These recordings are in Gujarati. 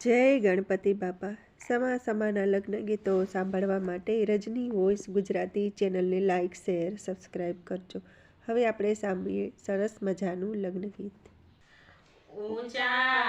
જય ગણપતિ બાપા. સમા સમાના લગ્ન ગીતો સાંભળવા માટે રજની વોઇસ ગુજરાતી ચેનલને લાઇક, શેર સબસ્ક્રાઈબ કરજો. હવે આપણે સાંભળીએ સરસ મજાનું લગ્ન ગીત. ઊંચા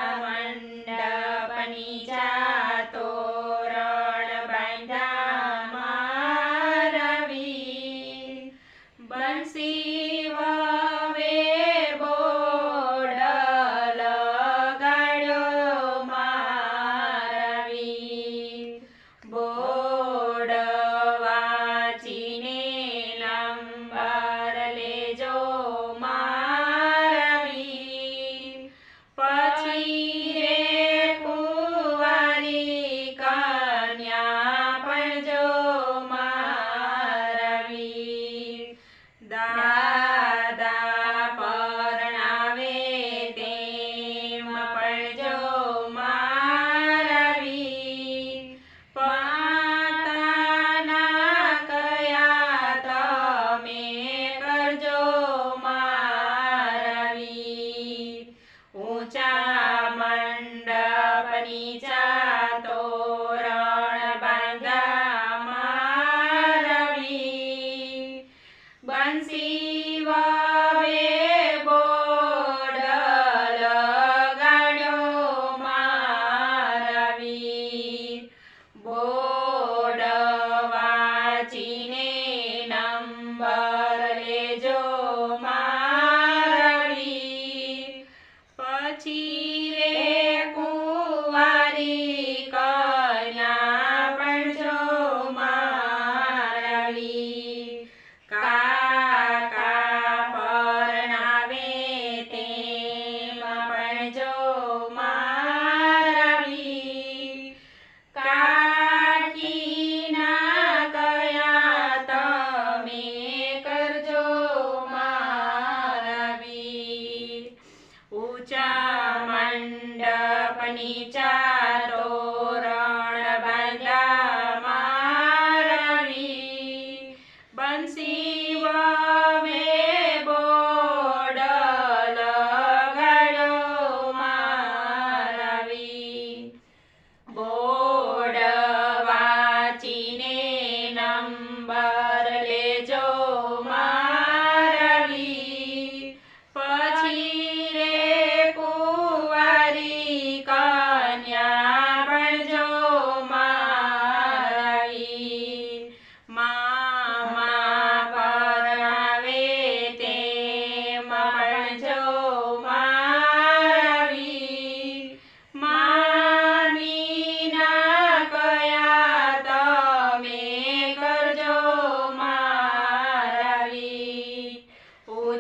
બંસી ऊचा मण्डपनि च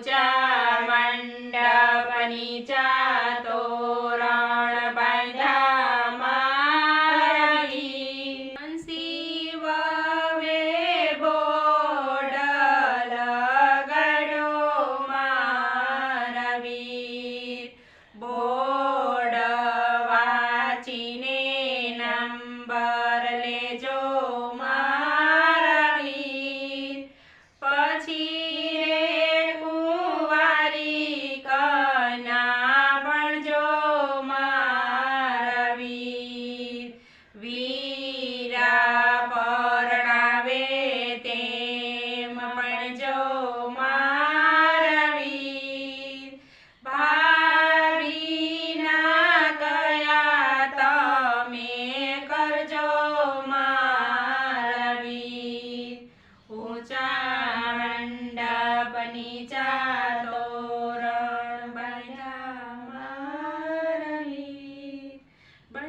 च मण्डपनि च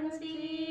pregnancy.